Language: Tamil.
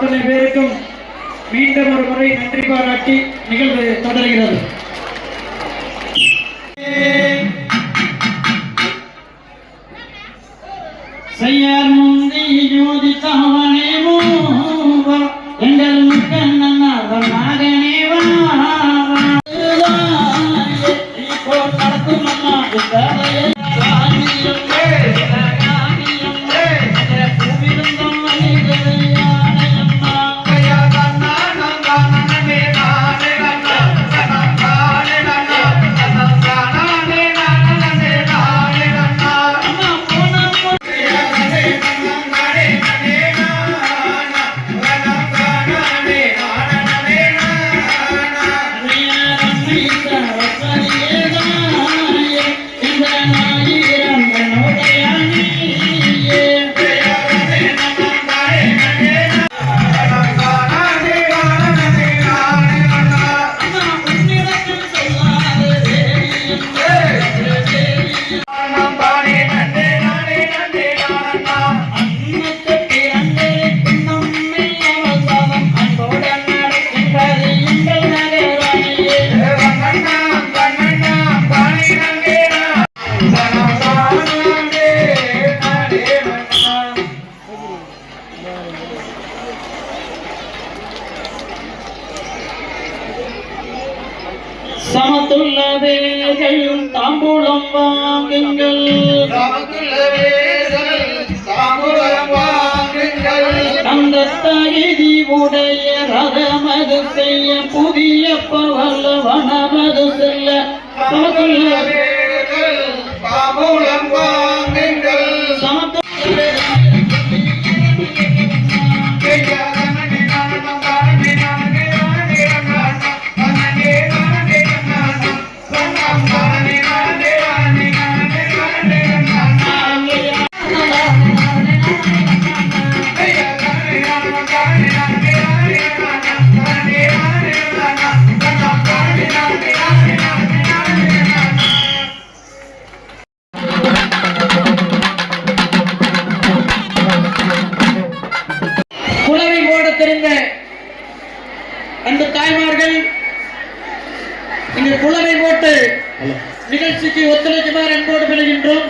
அத்தனை பேருக்கும் மீண்டும் ஒரு முறை நன்றி பாராட்டி நிகழ்வு தொடர்கிறது செய்யார் முந்தி ஜோதி தகவனே மூவா எங்கள் முக்கண்ணன் மகனே வா சமத்துள்ள தாம்பூலம் வாங்குங்கள். அந்த உடைய ரதமது செய்ய புதிய பவல்ல வனமது செல்ல புலமை போட்டு நிகழ்ச்சிக்கு ஒத்துழைக்குமாறு அன்போடு பெறுகின்றோம்